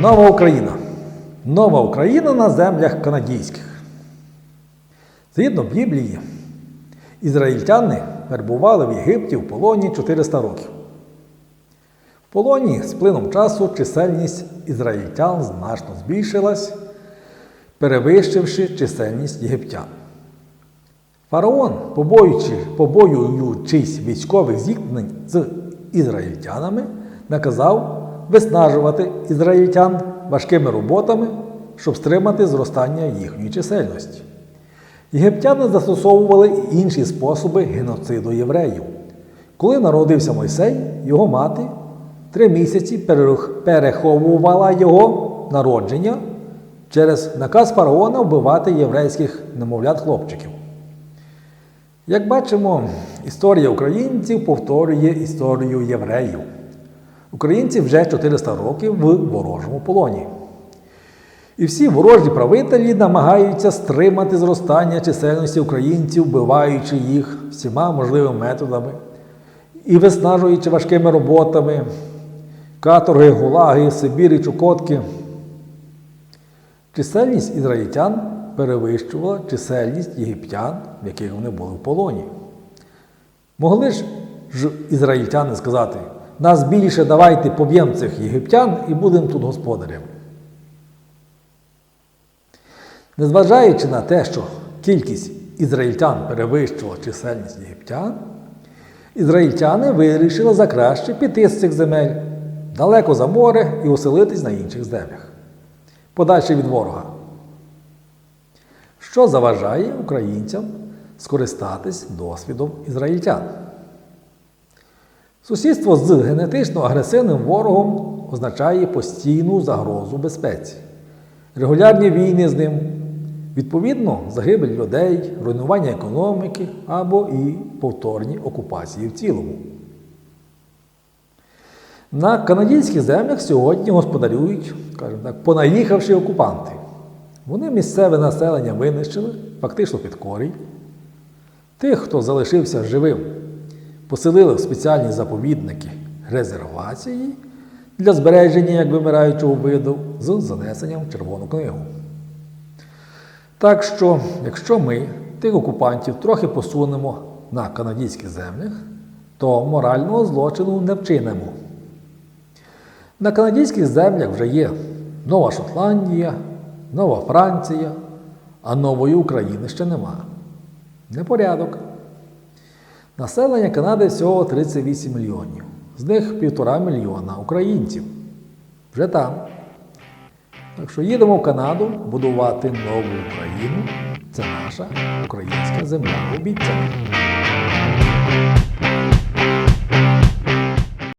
Нова Україна. Нова Україна на землях канадійських. Згідно Біблії, ізраїльтяни перебували в Єгипті в полоні 400 років. В полоні з плином часу чисельність ізраїльтян значно збільшилась, перевищивши чисельність єгиптян. Фараон, побоюючи, побоюючись військових зіткнень з ізраїльтянами, наказав виснажувати ізраїльтян важкими роботами, щоб стримати зростання їхньої чисельності. Єгиптяни застосовували інші способи геноциду євреїв. Коли народився Мойсей, його мати три місяці переховувала його народження через наказ фараона вбивати єврейських немовлят хлопчиків. Як бачимо, історія українців повторює історію євреїв. Українці вже 400 років в ворожому полоні. І всі ворожі правителі намагаються стримати зростання чисельності українців, вбиваючи їх всіма можливими методами і виснажуючи важкими роботами, каторги, гулаги, Сибір і Чукотки. Чисельність ізраїльтян перевищувала чисельність єгиптян, в яких вони були в полоні. Могли ж ізраїльтяни сказати, нас більше давайте поб'ємо цих єгиптян і будемо тут господарями. Незважаючи на те, що кількість ізраїльтян перевищувала чисельність єгиптян, ізраїльтяни вирішили за краще піти з цих земель далеко за море і оселитись на інших землях, подальше від ворога. Що заважає українцям скористатись досвідом ізраїльтян? Сусідство з генетично агресивним ворогом означає постійну загрозу безпеці, регулярні війни з ним, відповідно, загибель людей, руйнування економіки або і повторні окупації в цілому. На канадських землях сьогодні господарюють, скажімо так, понаїхавші окупанти. Вони місцеве населення винищили, фактично під корінь. Тих, хто залишився живим, поселили в спеціальні заповідники резервації для збереження як вимираючого виду з занесенням Червону книгу. Так що, якщо ми тих окупантів трохи посунемо на канадських землях, то морального злочину не вчинимо. На канадських землях вже є Нова Шотландія, Нова Франція, а нової України ще нема. Непорядок. Населення Канади всього 38 мільйонів. З них півтора мільйона українців. Вже там. Так що їдемо в Канаду будувати нову Україну. Це наша українська земля обіцяна.